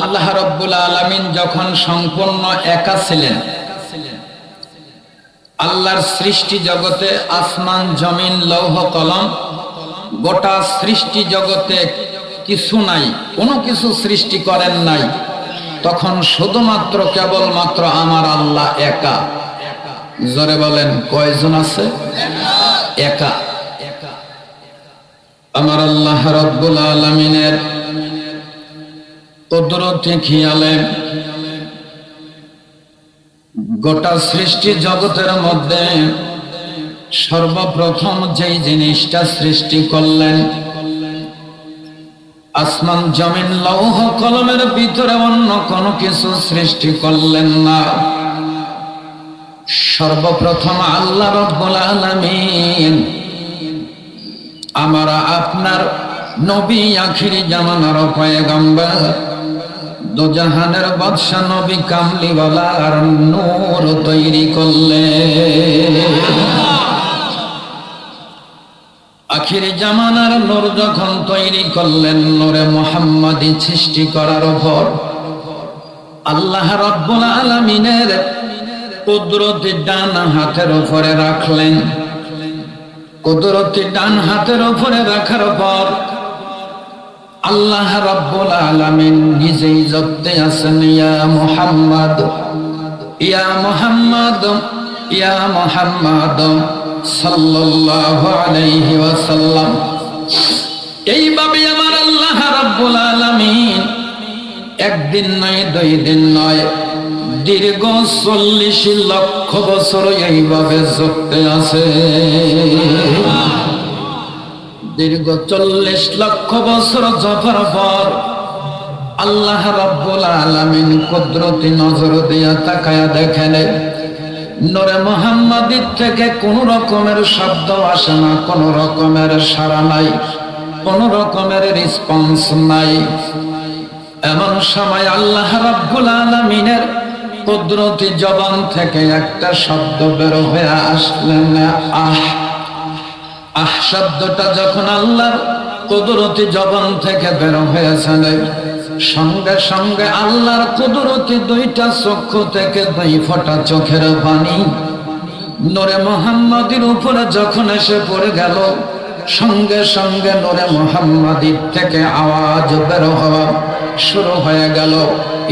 আল্লাহ রব্বুল আলমিন যখন সম্পূর্ণ একা ছিলেন, আল্লাহর সৃষ্টি জগতে আসমান, জমিন, লৌহ, কলম, গোটা সৃষ্টি জগতে কিছু নাই, কোনো কিছু সৃষ্টি করেন নাই। তখন শুধুমাত্র কেবলমাত্র আমার আল্লাহ একা। জোরে বলেন, কয়জন আছে? একা। আমার আল্লাহ রব্বুল আলমিনের কুদরতি খেয়ালে। গোটা সৃষ্টি জগতের মধ্যে সর্বপ্রথম যেই জিনিসটা সৃষ্টি করলেন, আসমান জমিন লৌহ কলমের ভিতরে অন্য কোনো কিছু সৃষ্টি করলেন না। সর্বপ্রথম আল্লাহ রব্বুল আলামিন আমরা আপনার নবী আখিরি জামানার পয়গম্বর দুজাহানের বাদশা নবী কামলিওয়ালার নূর তৈরি করলে। আখিরি জামানার নূর যখন তৈরি করলেন, নূরে মোহাম্মদী সৃষ্টি করার পর আল্লাহ রব্বুল আলমিনের কুদরতি ডান হাতের উপরে রাখলেন। কুদরতি ডান হাতের উপরে রাখার পর আল্লাহ রাব্বুল আলামিন নিজেই জপতে আছেন, ইয়া মুহাম্মদ ইয়া মুহাম্মদ ইয়া মুহাম্মদ, সাল্লাল্লাহু আলাইহি ওয়াসাল্লাম। এইভাবে আমার আল্লাহ রাব্বুল আলামিন একদিন নয়, দুই দিন নয়, দীর্ঘ চল্লিশ লক্ষ বছর এইভাবে জপতে আছে দীর্ঘ চল্লিশ লক্ষ বছর জফর পর আল্লাহ রব্বুল আলমিন কুদরতি নজর দিয়া তাকায়া দেখেন, নরে মোহাম্মদীর থেকে কোন রকমের শব্দ আসে না, কোন রকমের সারা নাই, কোন রকমের রেসপন্স নাই। এমন সময় আল্লাহ রব্বুল আলমিনের কুদরতি জবান থেকে একটা শব্দ বের হয়ে আসলেন, আহ! আহ, শব্দটা যখন আল্লাহর কুদরতি জবান থেকে বের হয়েছে সঙ্গে সঙ্গে আল্লাহর কুদরতি দুইটা চক্ষু থেকে দুই ফোঁটা চোখের পানি নরে মোহাম্মদের উপরে যখন এসে পড়ে গেল, সঙ্গে সঙ্গে নরে মোহাম্মদীর থেকে আওয়াজ বের হওয়া শুরু হয়ে গেল,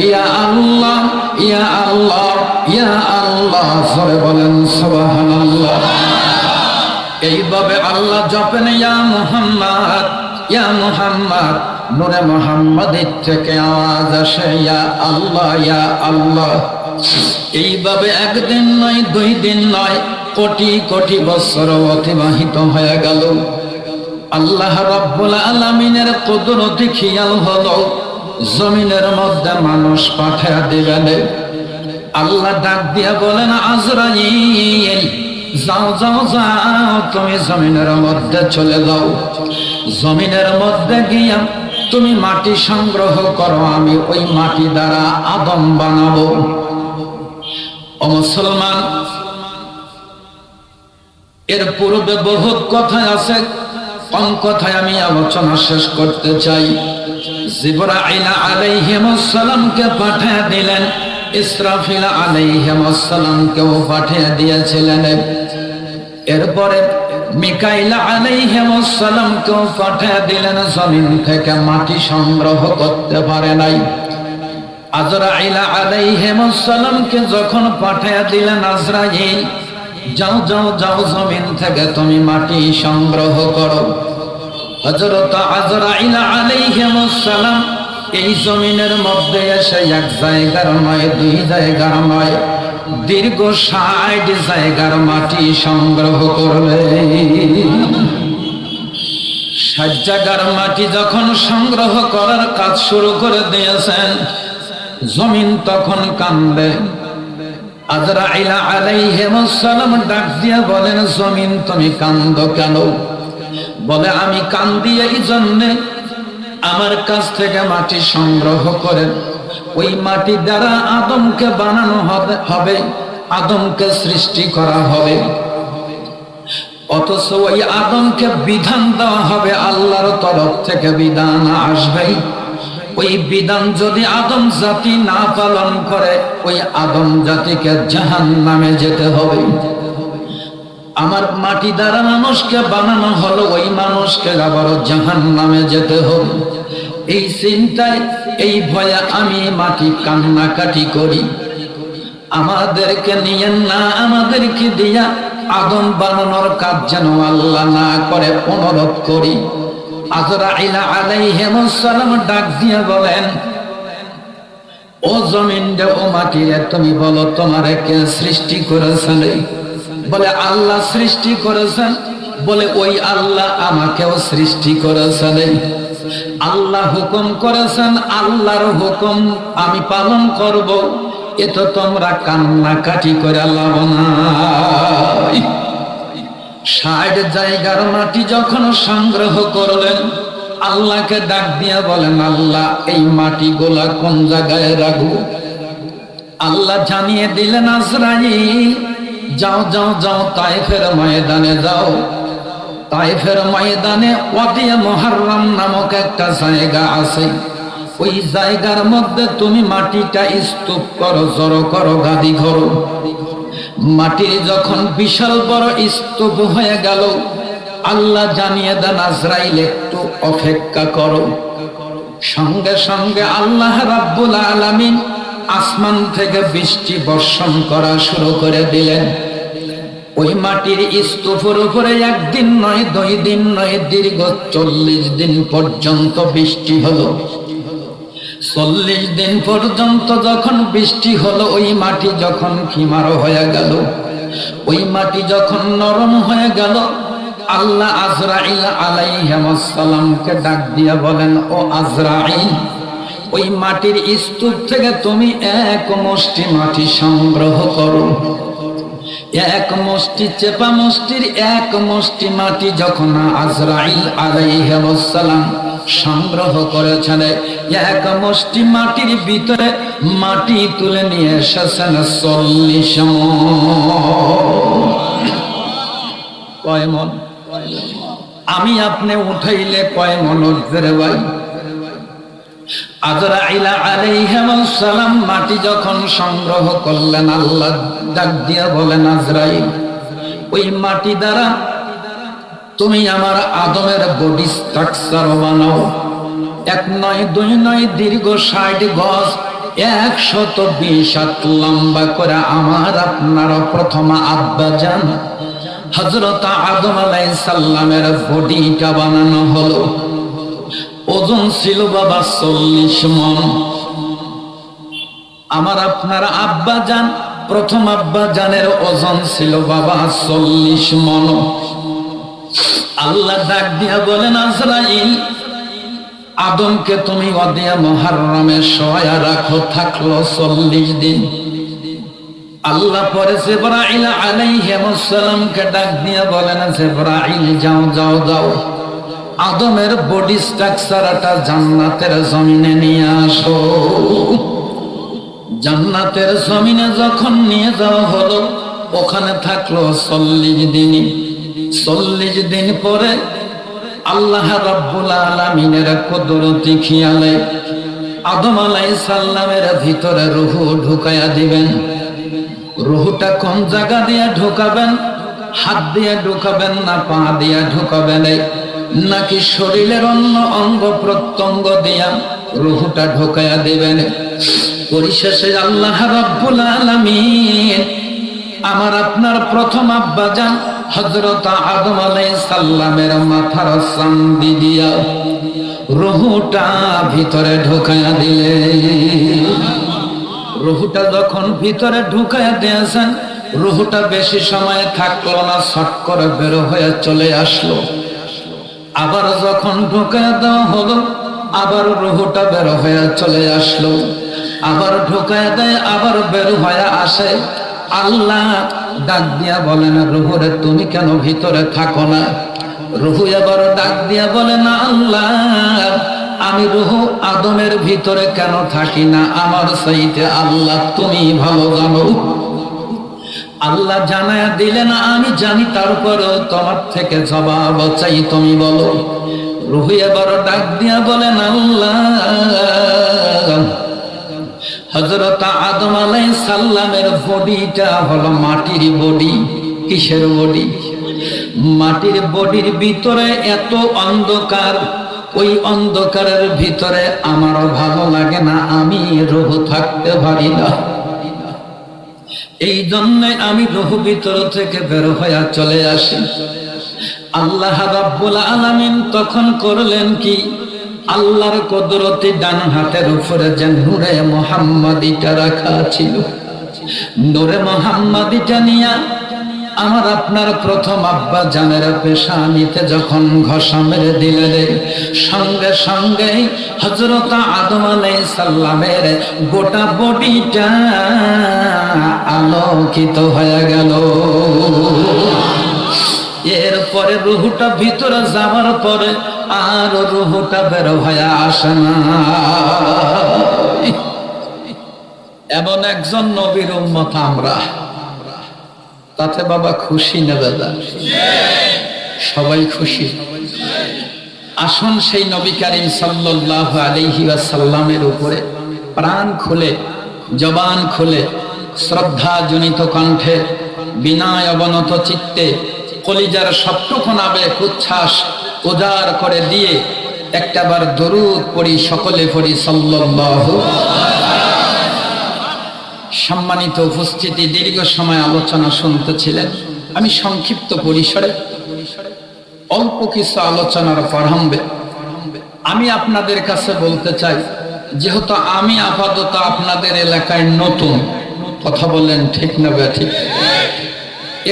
ইয়া আল্লাহ ইয়া আল্লাহ ইয়া আল্লাহ সরে বলেন সুবহানাল্লাহ। এইভাবে আল্লাহ জপেন, ইয়া মুহাম্মদ ইয়া মুহাম্মদ। নূরে মুহাম্মাদের থেকে আওয়াজ আসে, ইয়া আল্লাহ ইয়া আল্লাহ। এইভাবে একদিন নয়, দুই দিন নয়, কোটি কোটি বছর অতিবাহিত হয়ে গেল। আল্লাহ রব্বুল আলমিনের কুদরতি খেয়াল হলো, জমিনের মধ্যে মানুষ পাঠিয়ে দিবেন। আল্লাহ ডাক দিয়া বলেন, আজরাইল যাও যাও যাও, তুমি জমিনের মধ্যে চলে যাও। জমিনের মধ্যে গিয়া তুমি মাটি সংগ্রহ করো, আমি ওই মাটি দ্বারা আদম বানাবো। ও মুসলমান, এর পূর্বে বহুত কথা আছে, কম কথায় আমি আলোচনা শেষ করতে চাই। জিবরাইল আলাইহিস সালামকে পাঠিয়ে দিলেন। ইসরাফিল আলাইহিমসালামকেও পাঠিয়ে দিয়েছিলেন। এরপরে মিকাইলা আলাইহিমসালামকেও পাঠিয়ে দিলেন, জমিন থেকে মাটি সংগ্রহ করতে পারে নাই। আজরাইলা আলাইহিমসালামকে যখন পাঠিয়ে দিলেন, আজরাইল, যাও যাও যাও, জমিন থেকে তুমি মাটি সংগ্রহ করো। হযরত আজরাইল আলাইহিমসালাম এই জমিনের মধ্যে এসে এক জায়গার নয়, দুই জায়গার নয়, দীর্ঘ ষাট জায়গার মাটি সংগ্রহ করবে ষাট জায়গার মাটি যখন সংগ্রহ করার কাজ শুরু করে দিয়েছেন, জমিন তখন কান্দে। আজরাইলা আলাইহিমসালাম ডাক দিয়ে বলেন, জমিন তুমি কান্দ কেন? বলে, আমি কান্দি এই জন্যে আমার কাছ থেকে মাটি সংগ্রহ করেন। ওই মাটি দ্বারা আদমকে বানানো হবে আদমকে সৃষ্টি করা হবে। অথচ ওই আদমকে বিধান দেওয়া হবে, আল্লাহর তরফ থেকে বিধান আসবে। ওই বিধান যদি আদম জাতি না পালন করে, ওই আদম জাতিকে জাহান নামে যেতে হবে। আমার মাটি দ্বারা মানুষকে বানানো হলো, ওই মানুষকে আবার জাহান নামে যেতে হবে। এই চিন্তায়, এই ভয়ে আমি মাটি কান্নাকাটি করি। আমাদেরকে নিয়ে না, আমাদেরকে দিয়া আদম বানানোর কাজ যেন আল্লাহ না করে, অনুরোধ করি। আজরাইল আলাইহিস সালাম ডাক দিয়ে বলেন, ও জমিন ও মাটি রে তুমি বলো তোমার কে সৃষ্টি করেছেন বলে, আল্লাহ সৃষ্টি করেছেন। বলে, ওই আল্লাহ আমাকেও সৃষ্টি করেছেন। আল্লাহ হুকুম করেছেন, আল্লাহর হুকুম আমি পালন করব। এ তো তোমরা কান্নাকাটি করে লাভ নাই। ষাট জায়গার মাটি যখন সংগ্রহ করলেন, আল্লাহকে ডাক দিয়া বলেন, আল্লাহ, এই মাটি গোলা কোন জায়গায় রাখব? আল্লাহ জানিয়ে দিলেন, আজরাইল যাও যাও যাও, তাইফের ময়দানে যাও। তাইফের ময়দানে ওয়াদিয়া মুহাররম নামক একটা জায়গা আছে। ওই জায়গার মধ্যে তুমি মাটিটা স্তূপ করো, জড়ো করো, গাদি ঘরো। মাটির যখন বিশাল বড় স্তূপ হয়ে গেল, আল্লাহ জানিয়ে দেন, আজরাইল একটু অপেক্ষা করো। সঙ্গে সঙ্গে আল্লাহ রাব্বুল আলামিন আসমান থেকে বৃষ্টি বর্ষণ করা শুরু করে দিলেন। ওই মাটির স্তূপের উপরে একদিন নয়, দুই দিন নয়, দীর্ঘ চল্লিশ দিন পর্যন্ত বৃষ্টি হলো। চল্লিশ দিন পর্যন্ত যখন বৃষ্টি হলো, ওই মাটি যখন খিমার হয়ে গেল, ওই মাটি যখন নরম হয়ে গেল, আল্লাহ আজরাইল আলাইহামসালামকে ডাক দিয়া বলেন, ও আজরাইল ওই মাটির স্তূপ থেকে তুমি এক মুষ্টি মাটি সংগ্রহ করো। এক মুষ্টি চেপা মুষ্টির এক মুষ্টি মাটি যখন আজরাইল আলাইহামসালাম সংগ্রহ করেছেন, এক মুষ্টি মাটির ভিতরে মাটি তুলে নিয়ে এসেছেন চল্লিশ কয় মন? আমি আপনি উঠাইলে কয় মন ভাই? মাটি যখন সংগ্রহ করলেন, আল্লাহ ডাক দিয়া বলেন, আজরাইল, ওই মাটি দ্বারা তুমি আমার আদমের বডি স্ট্রাকচার বানাও। এক নয়, দুই নয়, দীর্ঘ ষাট গজ, একশত বিশ লম্বা করে আমার আপনার প্রথম আব্বা যান। হজরত আদম আলাই সাল্লামের বডিটা বানানো হলো। ওজন ছিল বাবা চল্লিশ মন। আমার আপনার আব্বা যান, প্রথম আব্বা জানের ওজন ছিল বাবা চল্লিশ মন। আল্লাহ ডাক দিয়া বলেন, আজরাইল, আদমকে তুমি অদিয়া মহারমে সয়া রাখো, থাকল চল্লিশ দিন। আল্লাহ পরে জেবরাইল আলাইহিসসালামকে ডাক দিয়া বলেন, জেবরাইল, যাও যাও যাও। আদমের বডি স্ট্রাকচারটা জান্নাতের জমিনে নিয়ে আসো। জান্নাতের জমিনে যখন নিয়ে যাওয়া হলো, ওখানে থাকল চল্লিশ দিন। চল্লিশ দিন পরে আল্লাহ রাব্বুল আলামিনের কুদরতি খেয়ালে আদম আলাই সাল্লামের ভিতরে রুহু ঢুকাইয়া দিবেন। রুহুটা কোন জায়গা দিয়ে ঢুকাবেন? হাত দিয়ে ঢুকাবেন না পা দিয়ে ঢুকাবেন? নাকি শরীরের অন্য অঙ্গ প্রত্যঙ্গ দিয়া রুহুটা ঢুকাইয়া দিবেন? পরিশেষে আল্লাহ রাব্বুল আলামিন আমার আপনার প্রথম আব্বা যান হজরত আদম সাল্লামের মাথার চান্দি দিয়া রুহুটা ভিতরে ঢুকাইয়া দিলে রুহুটা যখন ভিতরে ঢুকাইয়া দিয়েছেন, রুহুটা বেশি সময় থাকল না, ছট করে বের হয়ে চলে আসলো। আবার যখন ঢুকাইয়া দেওয়া হলো, আবার রুহুটা বের হয়ে চলে আসলো। আবার ঢোকায় দেয়, আবার বের হয়ে আসে। আল্লাহ ডাক দিয়া বলেন, রুহুরে, তুমি কেন ভিতরে থাকো না? রুহু এবার ডাক দিয়া বলে, না আল্লাহ, আমি রুহু আদমের ভিতরে কেন থাকি না? আমার সাইতে আল্লাহ তুমি ভালো জানো। আল্লাহ জানায় দিলে না আমি জানি তারপরেও তোমার থেকে জবাব চাই, তুমি বলো। রুহু এবার ডাক দিয়া বলেন, আল্লাহ হজরত আদম আলাই সাল্লামের বডিটা হলো মাটির বডি। কিসের বডি? মাটির বডির ভিতরে এত অন্ধকার, ওই অন্ধকারের ভিতরে আমার ভালো লাগে না, আমি রোহ থাকতে পারি না। এই জন্যে আমি রহু ভিতর থেকে বের হইয়া চলে আসি। আল্লাহ রাব্বুল আলামিন তখন করলেন কি? আল্লাহর কদরতি ডান হাতের উপরে যে নূরে মোহাম্মদিটা রাখা ছিল, নূরে মোহাম্মদিটা নিয়া আমার আপনার প্রথম আব্বা জানের পেশানিতে যখন ঘষা মেরে দিলেন সঙ্গে সঙ্গে হজরত আদম সাল্লামের গোটা বডিটা আলোকিত হয়ে গেল। এরপরে রুহুটা ভিতরে যাওয়ার পরে আর রুহুটা বের হয়ে আসে না। এমন একজন নবীর উন্মত আমরা। তাতে বাবা খুশি নেবে সবাই খুশি। আসুন সেই নবী সাল্লাহ আলহি সাল্লামের উপরে প্রাণ খুলে, জবান খুলে শ্রদ্ধা জনিত কণ্ঠে, বিনয় অবনত চিত্তে, কলিজার সবটুকুন আবেগ উচ্ছ্বাস উদার করে দিয়ে, একটাবার দরুদ পড়ি সকলে পড়ি সাল্লাল্লাহু সম্মানিত উপস্থিতি দীর্ঘ সময় আলোচনা শুনতেছিলেন। আমি সংক্ষিপ্ত পরিসরে অল্প কিছু আলোচনার প্রারম্ভে আমি আপনাদের কাছে বলতে চাই, যেহেতু আমি আপাতত আপনাদের এলাকায় নতুন, কথা বলেন ঠিক না ঠিক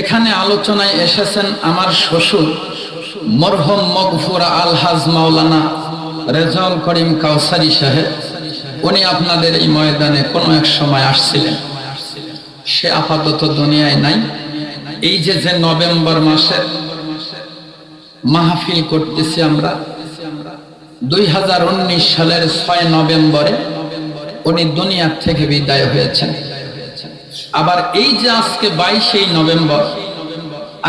এখানে আলোচনায় এসেছেন আমার শ্বশুর মরহম মগফুর আলহাজ মাওলানা রেজাউল করিম কাউসারি সাহেব। উনি আপনাদের এই ময়দানে কোনো এক সময় আসছিলেন। সে আপাতত দুনিয়ায় নাই। এই যে যে নভেম্বর মাসে মাহফিল করতেছি আমরা, দুই হাজার উনিশ সালের ছয় নভেম্বরে উনি দুনিয়ার থেকে বিদায় হয়েছেন। আবার এই যে আজকে বাইশেই নভেম্বর,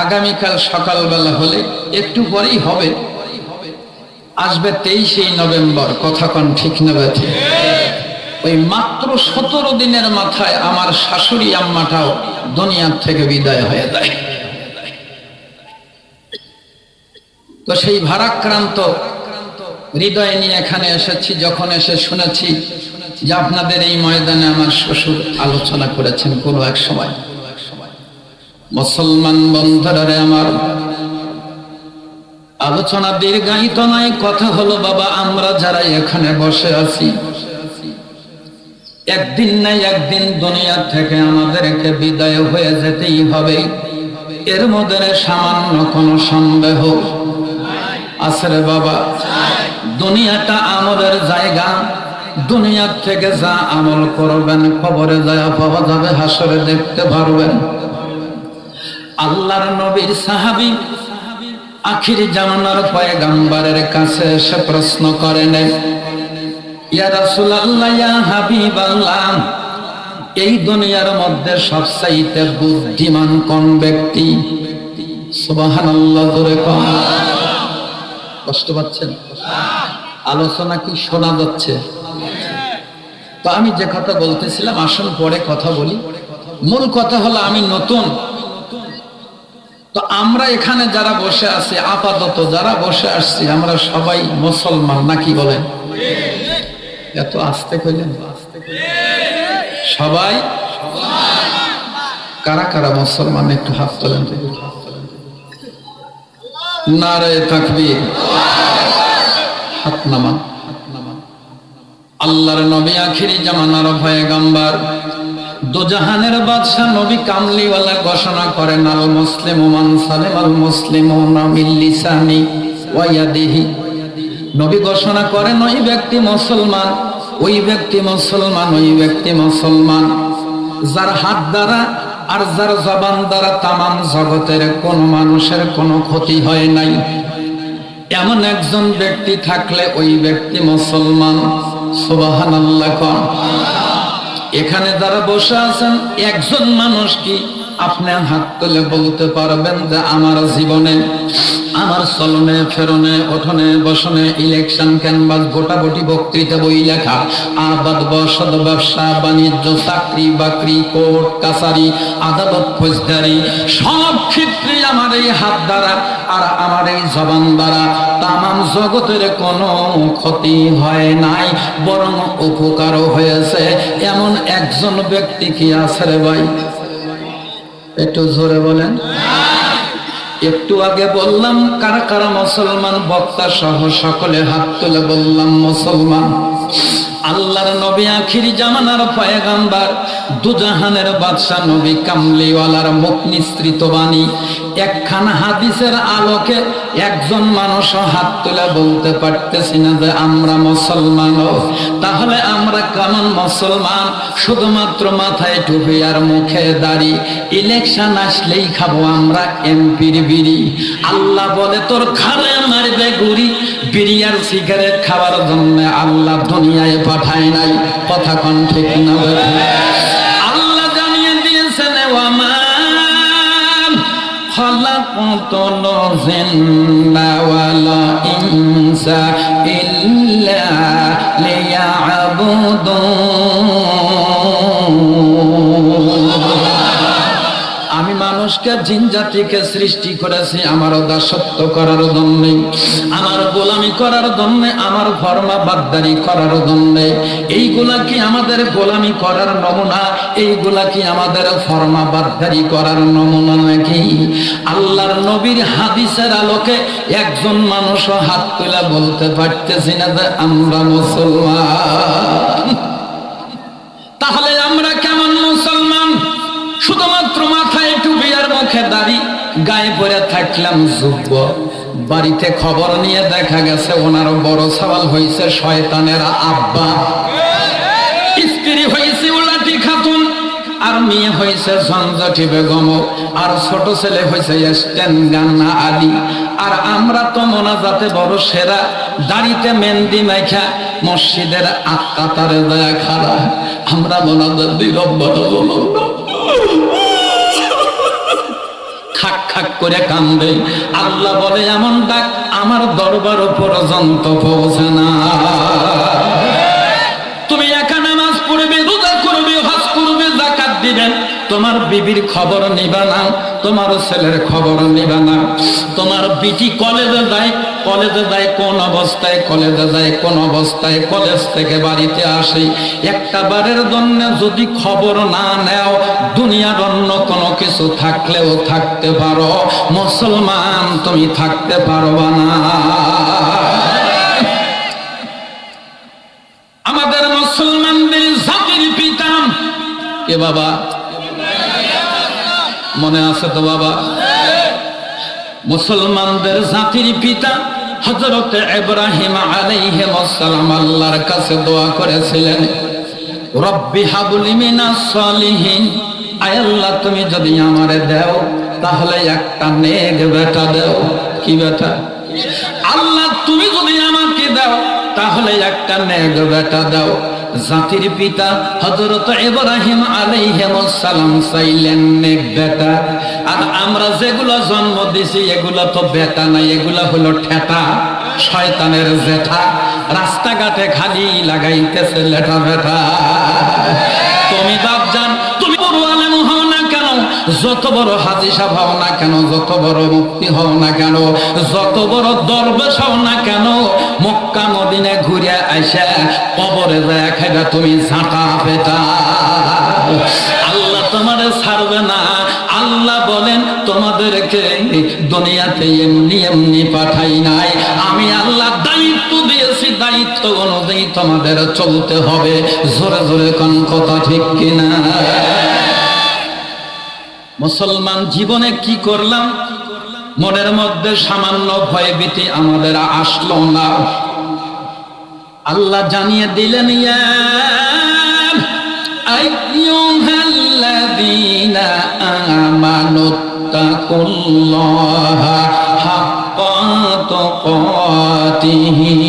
আগামীকাল সকালবেলা হলে একটু পরেই হবে। আসবে তেইশে নভেম্বর, কথা কন ঠিক নেবে ঠিক? ওই মাত্র সতেরো দিনের মাথায় আমার শাশুড়ি আম্মাটাও দুনিয়ার থেকে বিদায় হয়ে যায়। তো সেই ভারাক্রান্ত হৃদয় নিয়ে এখানে এসেছি, যখন এসে শুনেছি যে আপনাদের এই ময়দানে আমার শ্বশুর আলোচনা করেছেন কোনো এক সময়। মুসলমান বন্ধুরা আমার, আলোচনা দীর্ঘায়িত নাই কথা হলো, বাবা, আমরা যারা এখানে বসে আছি একদিন না একদিন দুনিয়া থেকে আমাদেরকে বিদায় হয়ে যেতেই হবে। এর মধ্যে সামান্য কোনো সন্দেহ। আছে বাবা, দুনিয়াটা আমাদের জায়গা। দুনিয়ার থেকে যা আমল করবেন খবরে যায় পাওয়া যাবে, হাসরে দেখতে পারবেন। আল্লাহর নবীর সাহাবি আখির জামানার পয়গাম্বারের কাছে এসে প্রশ্ন করেন এই দুনিয়ার মধ্যে সবচাইতে বুদ্ধিমান কোন ব্যক্তি? কষ্ট পাচ্ছেন? আলোচনা কি শোনা যাচ্ছে? তো আমি যে কথা বলতেছিলাম আসল পরে কথা বলি। মূল কথা হলো আমি নতুন। তো আমরা এখানে যারা বসে আছি, আপাতত যারা বসে আসছি, আমরা সবাই মুসলমান, নাকি বলেন? এত আস্তে কইলেন? সবাই? কারা কারা মুসলমান? একটু হাত তোলেন তো। নারে তাকবীর। হাত নামান। আল্লাহর নবী আখিরি জামানার ভয়ে গাম্বার দুজাহানের বাদশাহ নবী কামলিওয়ালা ঘোষণা করেন, আল মুসলিম মান সালেম আল মুসলিম মিল্লিসানি ওয়াইয়াদিহি নবী ঘোষণা করেন, ওই ব্যক্তি মুসলমান, ওই ব্যক্তি মুসলমান, ওই ব্যক্তি মুসলমান। যার হাত দ্বারা আর যার জবান দ্বারা তামাম জগতের কোন মানুষের কোনো ক্ষতি হয় নাই। এমন একজন ব্যক্তি থাকলে ওই ব্যক্তি মুসলমান। সুবাহান এখানে যারা বসে আছেন, একজন মানুষ কি আপনি হাত তুলে বলতে পারবেন যে আমার জীবনে, আমার চলনে, ফেরনে ওঠনে বসনে ইলেকশন ক্যানভাস ভোটাভুটি, বক্তৃতা বই লেখা, আবাদ, বসত, ব্যবসা, বাণিজ্য, চাকরি, বাকরি, কোর্ট, কাছারি, আদালত, ফৌজদারি, সব ক্ষেত্রে আমার এই হাত দ্বারা আর আমার এই জবান দ্বারা তামাম জগতের কোনো ক্ষতি হয় নাই, বরং উপকারও হয়েছে। এমন একজন ব্যক্তি কি আছে রে ভাই? একটু জোরে বলেন। একটু আগে বললাম, কারা কারা মুসলমান, বক্তা সহ সকলে হাত তুলে বললাম, মুসলমান। আল্লাহর নবী আখির জামানার পয়গাম্বার, দুজাহানের বাদশা নবী কামলিওয়ালার মুখ নিঃসৃত বাণী। একখানা হাদিসের আলোকে একজন মানুষ হাত তুলে বলতে পারতেছি না যে আমরা মুসলমান। তাহলে কানুন মুসলমান, শুধুমাত্র মাথায় টুপি আর মুখে দাড়ি। ইলেকশন আসলেই খাব আমরা এমপির বিড়ি। আল্লাহ বলে, তোর খাবে মারবে গুড়ি। বিড়ি আর সিগারেট খাবার জন্য আল্লাহ দুনিয়ায় পাঠায় নাই। কথা কন ঠিক না আল্লাহ জানিয়ে দিয়েছেন, ও কত ওয়ালা ইনসা ইল إلا ليعبدون মানুষকে জিন জাতিকে সৃষ্টি করেছি আমার দাসত্ব করার জন্য, আমার গোলামি করার জন্য, আমার ফরমা বাদদারি করার জন্য। এইগুলা কি আমাদের গোলামি করার নমুনা? এইগুলা কি আমাদের ফরমা বাদদারি করার নমুনা নাকি? আল্লাহর নবীর হাদিসের আলোকে একজন মানুষও হাত তুলে বলতে পারতেছি না যে আমরা মুসলমান। তাহলে আমরা থাকলাম যুব্য বাড়িতে খবর নিয়ে দেখা গেছে ওনার বড় সওয়াল হয়েছে শয়তানেরা আব্বা। স্ত্রী হয়েছে উলাটি খাতুন, আর মেয়ে হয়েছে ঝঞ্ঝটি বেগম, আর ছোট ছেলে হয়েছে স্ট্যান্ড গান্না আলী। আর আমরা তো মোনাজাতে বড় সেরা, দাড়িতে মেহেন্দি মেখা মসজিদের আত্মাতারে দয়া খারা আমরা মোনাজাত দিই রব্বর খাক খাক করে কান্দে। আল্লাহ বলে এমন ডাক আমার দরবার পর্যন্ত পৌঁছে না তুমি একা নামাজ পড়বে রোজা করবে হজ করবে জাকাত দিবেন তোমার বিবির খবর নিবা না, তোমার ছেলের খবর নিবা না। তোমার বিটি কলেজে যায় কলেজে যায় কোন অবস্থায়, কলেজে যায় কোন অবস্থায়, কলেজ থেকে বাড়িতে আসে। একটা বারের জন্য যদি খবর না নেও, দুনিয়ার অন্য কোনো কিছু থাকলেও থাকতে পারো। মুসলমান, তুমি থাকতে পারবা না। আমাদের মুসলমানদের জাতির পিতা কে বাবা? মনে আছে তো বাবা? মুসলমানদের জাতির পিতা হজরত ইব্রাহিম আলাইহিম আসসালাম আল্লাহর কাছে দোয়া করেছিলেন, রব্বি হাবলি মিনাস সালিহিন। আয় আল্লাহ, তুমি যদি আমারে দাও, তাহলে একটা নেক বেটা দাও। কি বেটা? আল্লাহ, তুমি যদি আমাকে দাও, তাহলে একটা নেক বেটা দাও। জাতির পিতা হজরত ইব্রাহিম সালাম চাইলেন বেটা। আর আমরা যেগুলো জন্ম দিছি, এগুলো তো বেটা নাই, এগুলো হলো ঠেটা, শয়তানের জেঠা। রাস্তাঘাটে খালি লাগাইতেছে লেঠা বেটা তুমি বাপ জান যত বড় হাজি সাহেব হও না কেন, যত বড় মুক্তি হও না কেন, যত বড় দরবেশ হও না কেন, মক্কা মদিনে ঘুরে আইসা কবরে যায় তুমি ঝাঁটা পেটা। আল্লাহ তোমারে ছাড়বে না। আল্লাহ বলেন, তোমাদেরকে দুনিয়াতে এমনি এমনি পাঠাই নাই। আমি আল্লাহ দায়িত্ব দিয়েছি, দায়িত্ব অনুযায়ী তোমাদের চলতে হবে। জোরে জোরে কোন কথা ঠিক কিনা? মুসলমান জীবনে কি করলাম? মনের মধ্যে সামান্য ভয় ভীতি আমাদের আসলো না। আল্লাহ জানিয়ে দিলেন, ইয়া আইয়ুহাল্লাযীনা আমানু তাকুল্লাহা হাক্কা তুকাতিহি।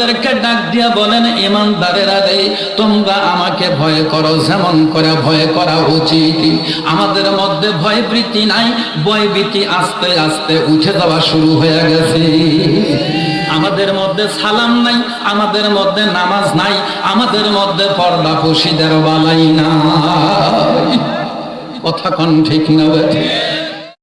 ইমানদারদেরকে ডাক দিয়া বলেন, ইমানদারেরা রে, তোমরা আমাকে ভয় করো, যেমন করে ভয় করা উচিত। আমাদের মধ্যে ভয় বৃত্তি নাই, ভয় বৃত্তি আস্তে আস্তে উঠে যাওয়া শুরু হয়ে গেছে। আমাদের মধ্যে সালাম নাই, আমাদের মধ্যে নামাজ নাই, আমাদের মধ্যে পর্দা পশিদের বালাই নাই। কথা কন ঠিক না?